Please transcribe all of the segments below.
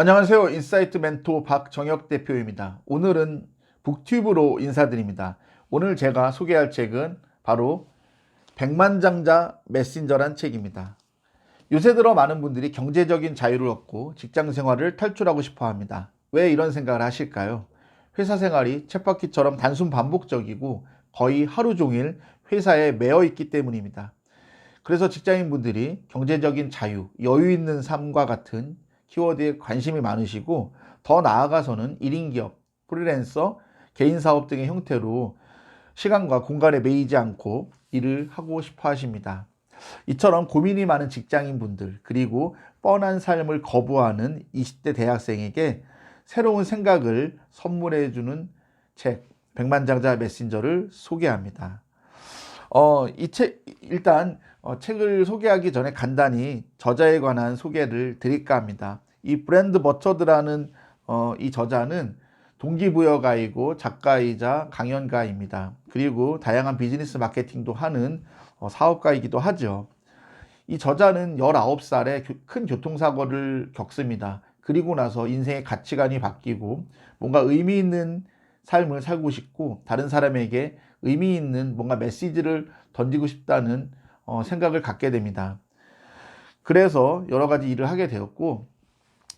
안녕하세요. 인사이트 멘토 박정혁 대표입니다. 오늘은 북튜브로 인사드립니다. 오늘 제가 소개할 책은 바로 백만장자 메신저란 책입니다. 요새 들어 많은 분들이 경제적인 자유를 얻고 직장 생활을 탈출하고 싶어 합니다. 왜 이런 생각을 하실까요? 회사 생활이 쳇바퀴처럼 단순 반복적이고 거의 하루 종일 회사에 매여 있기 때문입니다. 그래서 직장인 분들이 경제적인 자유, 여유 있는 삶과 같은 키워드에 관심이 많으시고 더 나아가서는 1인 기업, 프리랜서, 개인 사업 등의 형태로 시간과 공간에 매이지 않고 일을 하고 싶어 하십니다. 이처럼 고민이 많은 직장인 분들, 그리고 뻔한 삶을 거부하는 20대 대학생에게 새로운 생각을 선물해 주는 책, 백만장자 메신저를 소개합니다. 어, 이 책, 일단, 어, 책을 소개하기 전에 간단히 저자에 관한 소개를 드릴까 합니다. 이 브랜드 버처드라는 어, 이 저자는 동기부여가이고 작가이자 강연가입니다. 그리고 다양한 비즈니스 마케팅도 하는 어, 사업가이기도 하죠. 이 저자는 19살에 교, 큰 교통사고를 겪습니다. 그리고 나서 인생의 가치관이 바뀌고 뭔가 의미 있는 삶을 살고 싶고 다른 사람에게 의미 있는 뭔가 메시지를 던지고 싶다는 어, 생각을 갖게 됩니다. 그래서 여러 가지 일을 하게 되었고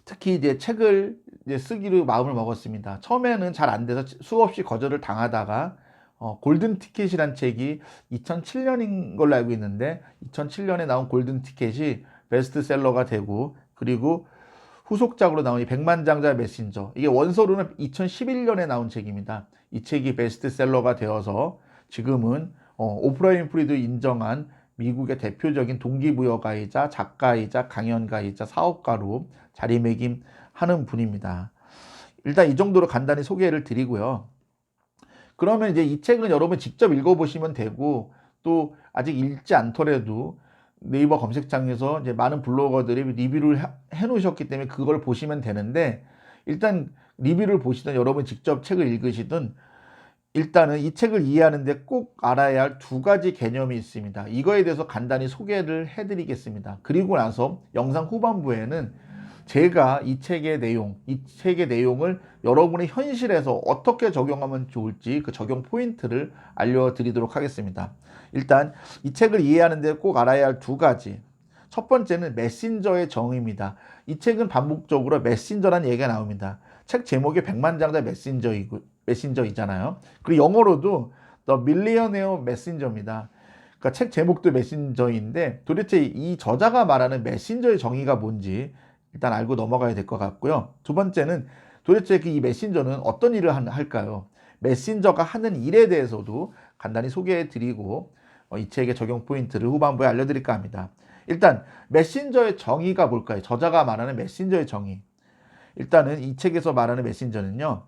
특히 이제 책을 이제 쓰기로 마음을 먹었습니다. 처음에는 잘 안 돼서 수없이 거절을 당하다가 어, 골든 티켓이란 책이 2007년인 걸로 알고 있는데 2007년에 나온 골든 티켓이 베스트셀러가 되고 그리고 후속작으로 나온 이 백만장자 메신저 이게 원서로는 2011년에 나온 책입니다. 이 책이 베스트셀러가 되어서 지금은 어, 오프라 윈프리도 인정한 미국의 대표적인 동기부여가이자 작가이자 강연가이자 사업가로 자리매김하는 분입니다. 일단 이 정도로 간단히 소개를 드리고요. 그러면 이제 이 책은 여러분 직접 읽어보시면 되고 또 아직 읽지 않더라도 네이버 검색창에서 이제 많은 블로거들이 리뷰를 해 놓으셨기 때문에 그걸 보시면 되는데 일단 리뷰를 보시든 여러분 직접 책을 읽으시든 일단은 이 책을 이해하는데 꼭 알아야 할 두 가지 개념이 있습니다. 이거에 대해서 간단히 소개를 해드리겠습니다. 그리고 나서 영상 후반부에는 제가 이 책의 내용, 이 책의 내용을 여러분의 현실에서 어떻게 적용하면 좋을지 그 적용 포인트를 알려드리도록 하겠습니다. 일단 이 책을 이해하는데 꼭 알아야 할 두 가지. 첫 번째는 메신저의 정의입니다. 이 책은 반복적으로 메신저라는 얘기가 나옵니다. 책 제목이 백만장자 메신저이고 메신저이잖아요. 그리고 영어로도 The Millionaire Messenger입니다. 그러니까 책 제목도 메신저인데 도대체 이 저자가 말하는 메신저의 정의가 뭔지 일단 알고 넘어가야 될 것 같고요. 두 번째는 도대체 그이 메신저는 어떤 일을 할까요? 메신저가 하는 일에 대해서도 간단히 소개해 드리고 어, 이 책의 적용 포인트를 후반부에 알려드릴까 합니다. 일단 메신저의 정의가 뭘까요? 저자가 말하는 메신저의 정의. 일단은 이 책에서 말하는 메신저는요.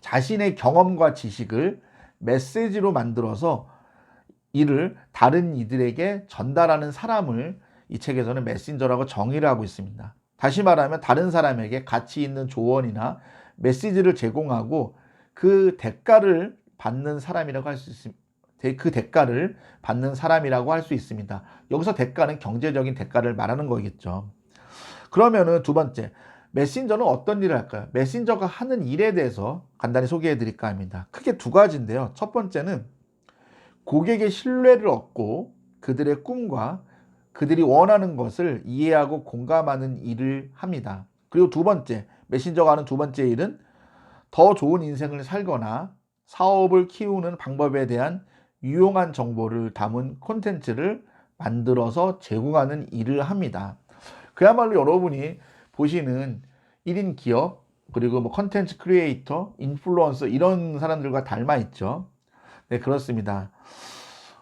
자신의 경험과 지식을 메시지로 만들어서 이를 다른 이들에게 전달하는 사람을 이 책에서는 메신저라고 정의를 하고 있습니다. 다시 말하면 다른 사람에게 가치 있는 조언이나 메시지를 제공하고 그 대가를 받는 사람이라고 할 수 있습니다. 그 대가를 받는 사람이라고 할 수 있습니다. 여기서 대가는 경제적인 대가를 말하는 거겠죠. 그러면은 두 번째, 메신저는 어떤 일을 할까요? 메신저가 하는 일에 대해서 간단히 소개해 드릴까 합니다. 크게 두 가지인데요. 첫 번째는 고객의 신뢰를 얻고 그들의 꿈과 그들이 원하는 것을 이해하고 공감하는 일을 합니다. 그리고 두 번째, 메신저가 하는 두 번째 일은 더 좋은 인생을 살거나 사업을 키우는 방법에 대한 유용한 정보를 담은 콘텐츠를 만들어서 제공하는 일을 합니다. 그야말로 여러분이 보시는 1인 기업, 그리고 뭐 컨텐츠 크리에이터, 인플루언서 이런 사람들과 닮아 있죠. 네, 그렇습니다.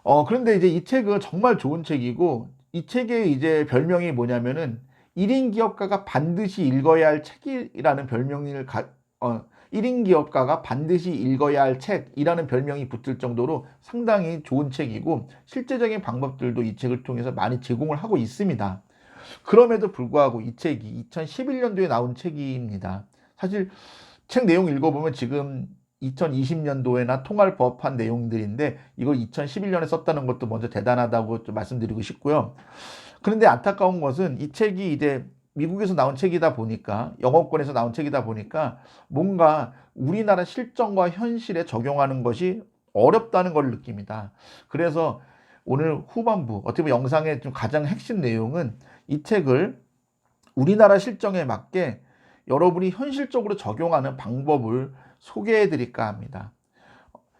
어, 그런데 이제 이 책은 정말 좋은 책이고 이 책의 이제 별명이 뭐냐면은 1인 기업가가 반드시 읽어야 할 책이라는 별명을 가, 어, 1인 기업가가 반드시 읽어야 할 책이라는 별명이 붙을 정도로 상당히 좋은 책이고 실제적인 방법들도 이 책을 통해서 많이 제공을 하고 있습니다. 그럼에도 불구하고 이 책이 2011년도에 나온 책입니다. 사실 책 내용 읽어보면 지금 2020년도에나 통할 법한 내용들인데 이걸 2011년에 썼다는 것도 먼저 대단하다고 좀 말씀드리고 싶고요. 그런데 안타까운 것은 이 책이 이제 미국에서 나온 책이다 보니까 영어권에서 나온 책이다 보니까 뭔가 우리나라 실정과 현실에 적용하는 것이 어렵다는 걸 느낍니다. 그래서 오늘 후반부 어떻게 보면 영상의 좀 가장 핵심 내용은 이 책을 우리나라 실정에 맞게 여러분이 현실적으로 적용하는 방법을 소개해 드릴까 합니다.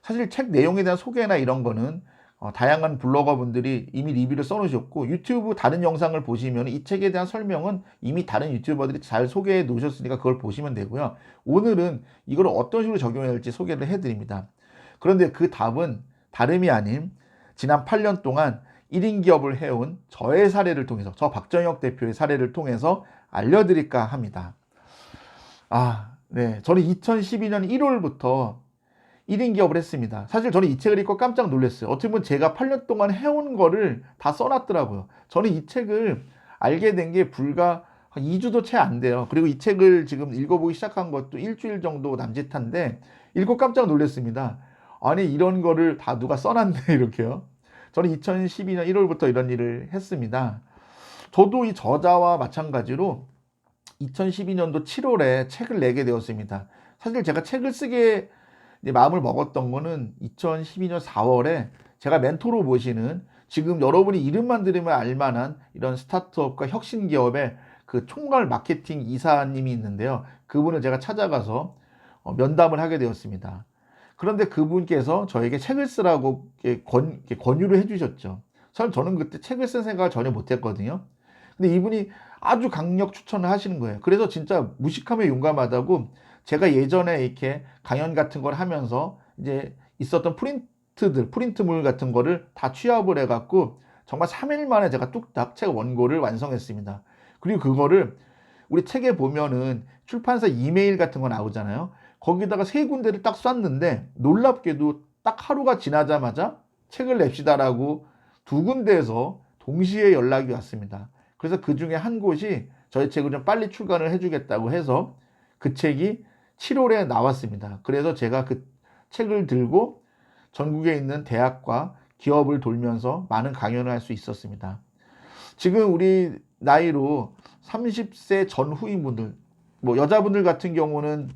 사실 책 내용에 대한 소개나 이런 거는 어, 다양한 블로거 분들이 이미 리뷰를 써놓으셨고 유튜브 다른 영상을 보시면 이 책에 대한 설명은 이미 다른 유튜버들이 잘 소개해 놓으셨으니까 그걸 보시면 되고요. 오늘은 이걸 어떤 식으로 적용해야 할지 소개를 해드립니다. 그런데 그 답은 다름이 아닌 지난 8년 동안 1인 기업을 해온 저의 사례를 통해서 저 박정혁 대표의 사례를 통해서 알려드릴까 합니다. 아, 네. 저는 2012년 1월부터 1인 기업을 했습니다. 사실 저는 이 책을 읽고 깜짝 놀랐어요. 어떻게 보면 제가 8년 동안 해온 거를 다 써놨더라고요. 저는 이 책을 알게 된 게 불과 2주도 채 안 돼요. 그리고 이 책을 지금 읽어보기 시작한 것도 일주일 정도 남짓한데 읽고 깜짝 놀랐습니다. 아니 이런 거를 다 누가 써놨네 이렇게요. 저는 2012년 1월부터 이런 일을 했습니다. 저도 이 저자와 마찬가지로 2012년도 7월에 책을 내게 되었습니다. 사실 제가 책을 쓰게 마음을 먹었던 거는 2012년 4월에 제가 멘토로 모시는 지금 여러분이 이름만 들으면 알만한 이런 스타트업과 혁신 기업의 그 총괄 마케팅 이사님이 있는데요. 그분을 제가 찾아가서 어, 면담을 하게 되었습니다. 그런데 그분께서 저에게 책을 쓰라고 권, 권유를 해주셨죠. 사실 저는 그때 책을 쓴 생각을 전혀 못했거든요. 근데 이분이 아주 강력 추천을 하시는 거예요. 그래서 진짜 무식함에 용감하다고 제가 예전에 이렇게 강연 같은 걸 하면서 이제 있었던 프린트들, 프린트물 같은 거를 다 취합을 해갖고 정말 3일 만에 제가 뚝딱 책 원고를 완성했습니다. 그리고 그거를 우리 책에 보면은 출판사 이메일 같은 거 나오잖아요. 거기다가 세 군데를 딱 쐈는데 놀랍게도 딱 하루가 지나자마자 책을 냅시다라고 두 군데에서 동시에 연락이 왔습니다. 그래서 그 중에 한 곳이 저희 책을 좀 빨리 출간을 해주겠다고 해서 그 책이 7월에 나왔습니다. 그래서 제가 그 책을 들고 전국에 있는 대학과 기업을 돌면서 많은 강연을 할 수 있었습니다. 지금 우리 나이로 30세 전후인 분들, 뭐 여자분들 같은 경우는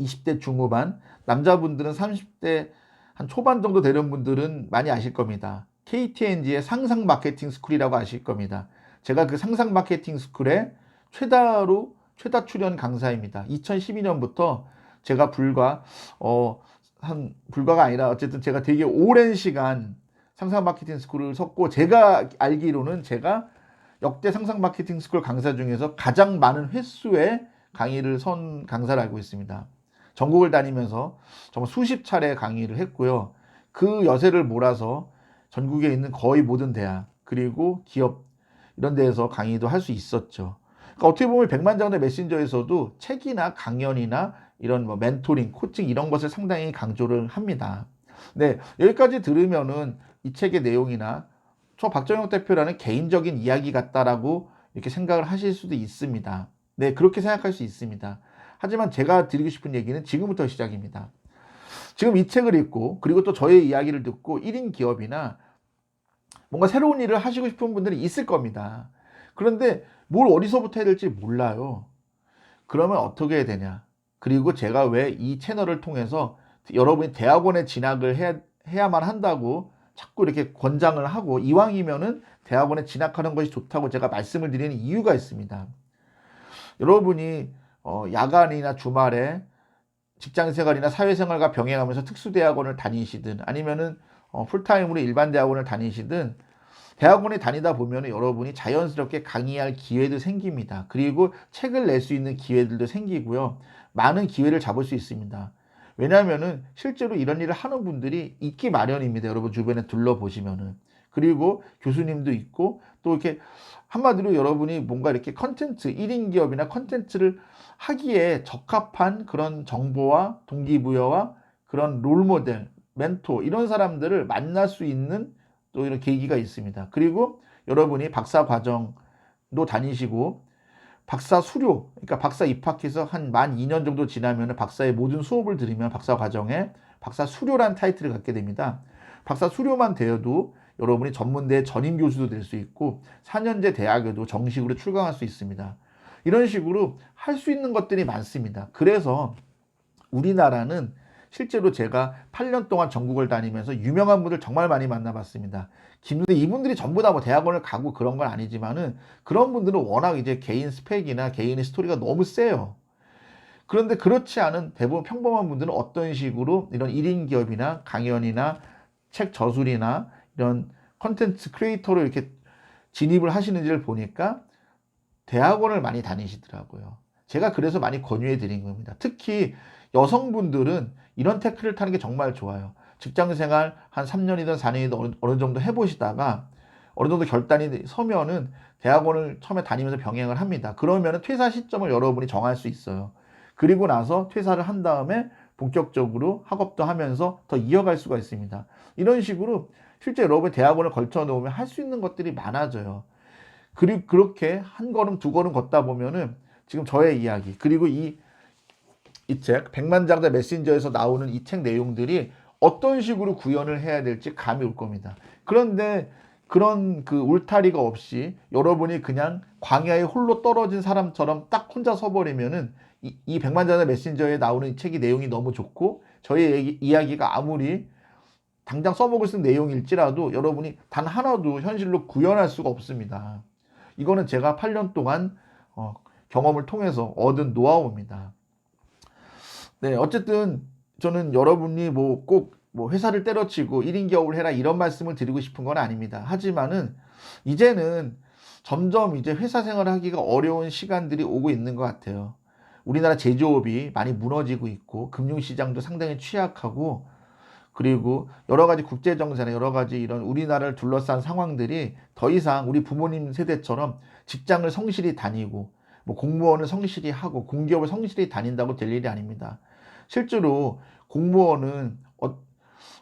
20대 중후반, 남자분들은 30대 한 초반 정도 되는 분들은 많이 아실 겁니다. KTNG의 상상 마케팅 스쿨이라고 아실 겁니다. 제가 그 상상 마케팅 스쿨의 최다로 최다 출연 강사입니다. 2012년부터 제가 불과 어 한 불과가 아니라 어쨌든 제가 되게 오랜 시간 상상 마케팅 스쿨을 섰고 제가 알기로는 제가 역대 상상 마케팅 스쿨 강사 중에서 가장 많은 횟수의 강의를 선 강사를 알고 있습니다. 전국을 다니면서 정말 수십 차례 강의를 했고요. 그 여세를 몰아서 전국에 있는 거의 모든 대학 그리고 기업 이런 데에서 강의도 할 수 있었죠. 그러니까 어떻게 보면 백만장대 메신저에서도 책이나 강연이나 이런 뭐 멘토링, 코칭 이런 것을 상당히 강조를 합니다. 네, 여기까지 들으면은 이 책의 내용이나 저 박정영 대표라는 개인적인 이야기 같다라고 이렇게 생각을 하실 수도 있습니다. 네, 그렇게 생각할 수 있습니다. 하지만 제가 드리고 싶은 얘기는 지금부터 시작입니다. 지금 이 책을 읽고 그리고 또 저의 이야기를 듣고 1인 기업이나 뭔가 새로운 일을 하시고 싶은 분들이 있을 겁니다. 그런데 뭘 어디서부터 해야 될지 몰라요. 그러면 어떻게 해야 되냐? 그리고 제가 왜 이 채널을 통해서 여러분이 대학원에 진학을 해야, 해야만 한다고 자꾸 이렇게 권장을 하고 이왕이면은 대학원에 진학하는 것이 좋다고 제가 말씀을 드리는 이유가 있습니다. 여러분이 어, 야간이나 주말에 직장 생활이나 사회생활과 병행하면서 특수대학원을 다니시든 아니면은 어, 풀타임으로 일반 대학원을 다니시든 대학원에 다니다 보면 여러분이 자연스럽게 강의할 기회도 생깁니다. 그리고 책을 낼 수 있는 기회들도 생기고요. 많은 기회를 잡을 수 있습니다. 왜냐하면은 실제로 이런 일을 하는 분들이 있기 마련입니다. 여러분 주변에 둘러보시면은. 그리고 교수님도 있고 또 이렇게 한마디로 여러분이 뭔가 이렇게 컨텐츠, 1인 기업이나 컨텐츠를 하기에 적합한 그런 정보와 동기부여와 그런 롤모델, 멘토 이런 사람들을 만날 수 있는 또 이런 계기가 있습니다. 그리고 여러분이 박사 과정도 다니시고 박사 수료, 그러니까 박사 입학해서 한 만 2년 정도 지나면 박사의 모든 수업을 들으면 박사 과정에 박사 수료란 타이틀을 갖게 됩니다. 박사 수료만 되어도 여러분이 전문대 전임 교수도 될 수 있고 4년제 대학에도 정식으로 출강할 수 있습니다. 이런 식으로 할 수 있는 것들이 많습니다. 그래서 우리나라는 실제로 제가 8년 동안 전국을 다니면서 유명한 분들 정말 많이 만나봤습니다. 근데 이분들이 전부 다 뭐 대학원을 가고 그런 건 아니지만은 그런 분들은 워낙 이제 개인 스펙이나 개인의 스토리가 너무 세요. 그런데 그렇지 않은 대부분 평범한 분들은 어떤 식으로 이런 1인 기업이나 강연이나 책 저술이나 이런 컨텐츠 크리에이터로 이렇게 진입을 하시는지를 보니까 대학원을 많이 다니시더라고요. 제가 그래서 많이 권유해 드린 겁니다. 특히 여성분들은 이런 태클을 타는 게 정말 좋아요. 직장 생활 한 3년이든 4년이든 어느, 어느 정도 해보시다가 어느 정도 결단이 서면은 대학원을 처음에 다니면서 병행을 합니다. 그러면은 퇴사 시점을 여러분이 정할 수 있어요. 그리고 나서 퇴사를 한 다음에 본격적으로 학업도 하면서 더 이어갈 수가 있습니다. 이런 식으로 실제 여러분 대학원을 걸쳐 놓으면 할 수 있는 것들이 많아져요. 그리고 그렇게 한 걸음 두 걸음 걷다 보면은 지금 저의 이야기 그리고 이 이 책 백만장자 메신저에서 나오는 이 책 내용들이 어떤 식으로 구현을 해야 될지 감이 올 겁니다. 그런데 그런 그 울타리가 없이 여러분이 그냥 광야에 홀로 떨어진 사람처럼 딱 혼자 서버리면은 이, 이 백만장자 메신저에 나오는 이 책이 내용이 너무 좋고 저의 얘기, 이야기가 아무리 당장 써먹을 수 있는 내용일지라도 여러분이 단 하나도 현실로 구현할 수가 없습니다. 이거는 제가 8년 동안 어, 경험을 통해서 얻은 노하우입니다. 네, 어쨌든 저는 여러분이 뭐꼭뭐 회사를 때려치고 1인 기업을 해라 이런 말씀을 드리고 싶은 건 아닙니다. 하지만은 이제는 점점 이제 회사 생활을 하기가 어려운 시간들이 오고 있는 것 같아요. 우리나라 제조업이 많이 무너지고 있고 금융시장도 상당히 취약하고 그리고 여러 가지 국제 정세나 여러 가지 이런 우리나라를 둘러싼 상황들이 더 이상 우리 부모님 세대처럼 직장을 성실히 다니고 뭐 공무원을 성실히 하고 공기업을 성실히 다닌다고 될 일이 아닙니다. 실제로 공무원은 어,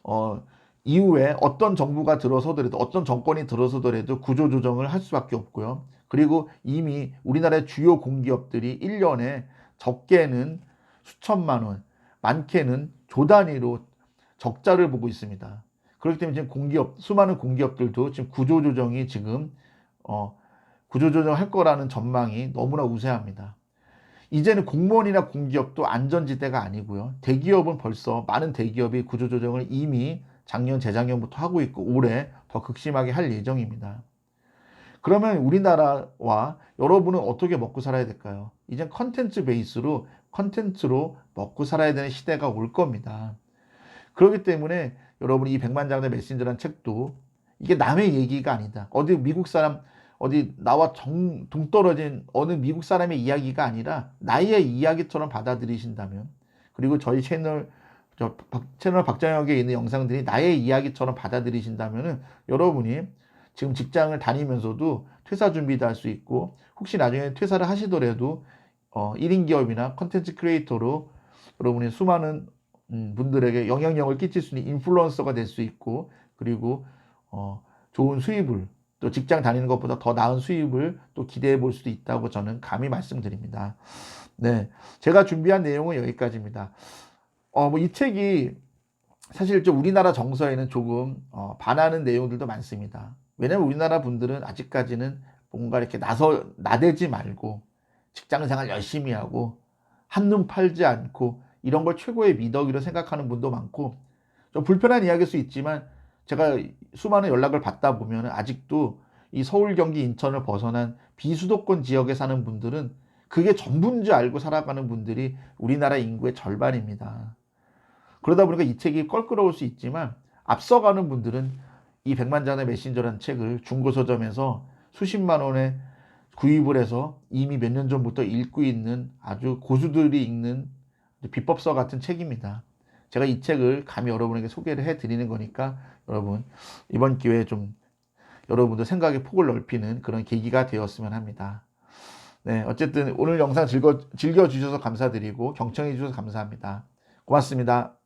어, 이후에 어떤 정부가 들어서더라도 어떤 정권이 들어서더라도 구조조정을 할 수밖에 없고요. 그리고 이미 우리나라의 주요 공기업들이 1년에 적게는 수천만 원, 많게는 조 단위로 적자를 보고 있습니다. 그렇기 때문에 지금 공기업, 수많은 공기업들도 지금 구조조정이 지금, 어, 구조조정 할 거라는 전망이 너무나 우세합니다. 이제는 공무원이나 공기업도 안전지대가 아니고요. 대기업은 벌써 많은 대기업이 구조조정을 이미 작년, 재작년부터 하고 있고 올해 더 극심하게 할 예정입니다. 그러면 우리나라와 여러분은 어떻게 먹고 살아야 될까요? 이젠 컨텐츠 베이스로 컨텐츠로 먹고 살아야 되는 시대가 올 겁니다. 그렇기 때문에 여러분이 이 백만장자 메신저라는 책도 이게 남의 얘기가 아니다. 어디 미국 사람 어디 나와 정, 동떨어진 어느 미국 사람의 이야기가 아니라 나의 이야기처럼 받아들이신다면 그리고 저희 채널 저 박, 채널 박정혁에 있는 영상들이 나의 이야기처럼 받아들이신다면은 여러분이 지금 직장을 다니면서도 퇴사 준비도 할 수 있고 혹시 나중에 퇴사를 하시더라도 어, 1인 기업이나 컨텐츠 크리에이터로 여러분이 수많은 음, 분들에게 영향력을 끼칠 수 있는 인플루언서가 될 수 있고 그리고 어, 좋은 수입을 또 직장 다니는 것보다 더 나은 수입을 또 기대해 볼 수도 있다고 저는 감히 말씀드립니다. 네. 제가 준비한 내용은 여기까지입니다. 어, 뭐 이 책이 사실 좀 우리나라 정서에는 조금 어, 반하는 내용들도 많습니다. 왜냐면 우리나라 분들은 아직까지는 뭔가 이렇게 나서 나대지 말고 직장 생활 열심히 하고 한눈 팔지 않고 이런 걸 최고의 미덕이라 생각하는 분도 많고 좀 불편한 이야기일 수 있지만 제가 수많은 연락을 받다 보면 아직도 이 서울, 경기, 인천을 벗어난 비수도권 지역에 사는 분들은 그게 전부인 줄 알고 살아가는 분들이 우리나라 인구의 절반입니다. 그러다 보니까 이 책이 껄끄러울 수 있지만 앞서가는 분들은 이 백만 장의 메신저라는 책을 중고 서점에서 수십만 원에 구입을 해서 이미 몇 년 전부터 읽고 있는 아주 고수들이 읽는 비법서 같은 책입니다. 제가 이 책을 감히 여러분에게 소개를 해 드리는 거니까 여러분 이번 기회에 좀 여러분들 생각의 폭을 넓히는 그런 계기가 되었으면 합니다. 네, 어쨌든 오늘 영상 즐거, 즐겨주셔서 감사드리고 경청해 주셔서 감사합니다. 고맙습니다.